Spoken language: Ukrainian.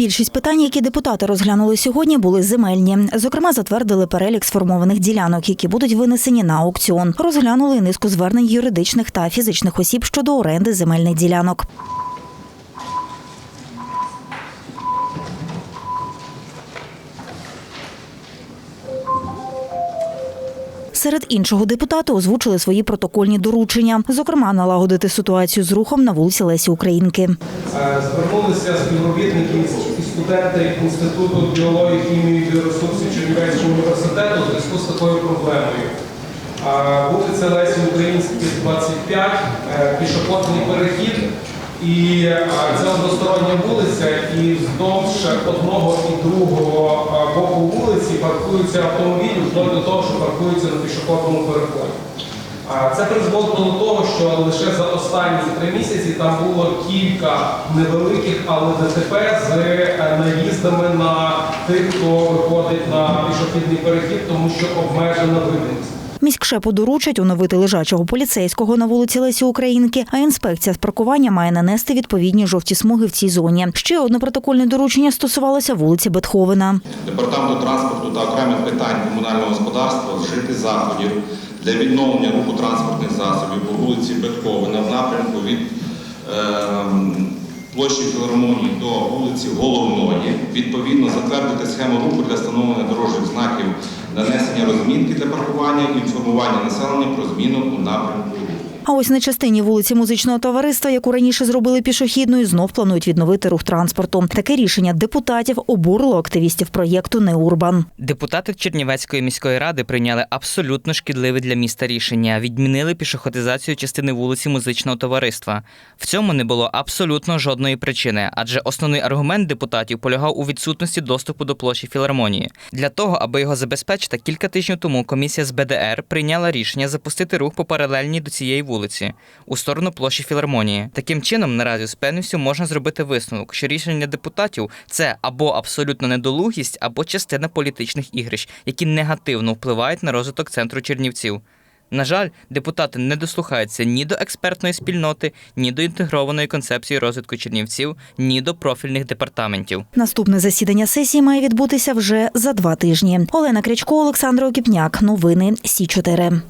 Більшість питань, які депутати розглянули сьогодні, були земельні. Зокрема, затвердили перелік сформованих ділянок, які будуть винесені на аукціон. Розглянули низку звернень юридичних та фізичних осіб щодо оренди земельних ділянок. Серед іншого депутати озвучили свої протокольні доручення, зокрема, налагодити ситуацію з рухом на вулиці Лесі Українки. Е, Звернулися співробітники і студенти Інституту біології, хімії і біоресурсів Чернівецького університету у зв'язку з такою проблемою. Вулиця Лесі Українській, 25, е, пішохідний перехід. І е, це одностороння вулиця, і вздовж одного і другого е, боку вулиці паркуються автомобілі вплоть до того, що паркуються на пішохідному переході. Це призводило до того, що лише за останні три місяці там було кілька невеликих, але ДТП з е, наїздами на тих, хто виходить на пішохідний перехід, тому що обмежена видимість. Міськшепу доручать оновити лежачого поліцейського на вулиці Лесі Українки, а інспекція з паркування має нанести відповідні жовті смуги в цій зоні. Ще одне протокольне доручення стосувалося вулиці Бетховена. Департаменту транспорту та окремих питань комунального господарства вжити заходів для відновлення руху транспортних засобів по вулиці Бетковина в напрямку від ем, площі Філармонії до вулиці Головної. Відповідно, затвердити схему руху для встановлення дорожніх знаків, нанесення розмітки для паркування і інформування населення про зміну у напрямку руху. А ось на частині вулиці музичного товариства, яку раніше зробили пішохідною, знов планують відновити рух транспорту. Таке рішення депутатів обурило активістів проєкту Неурбан. Депутати Чернівецької міської ради прийняли абсолютно шкідливе для міста рішення. Відмінили пішохідизацію частини вулиці музичного товариства. В цьому не було абсолютно жодної причини, адже основний аргумент депутатів полягав у відсутності доступу до площі філармонії. Для того, аби його забезпечити, кілька тижнів тому комісія з БДР прийняла рішення запустити рух по паралельній до цієї вулиці у сторону площі філармонії. Таким чином, наразі з певністю можна зробити висновок, що рішення депутатів це або абсолютна недолугість, або частина політичних ігрищ, які негативно впливають на розвиток центру Чернівців. На жаль, депутати не дослухаються ні до експертної спільноти, ні до інтегрованої концепції розвитку Чернівців, ні до профільних департаментів. Наступне засідання сесії має відбутися вже за два тижні. Олена Крячко, Олександр Окіпняк. Новини Сі 4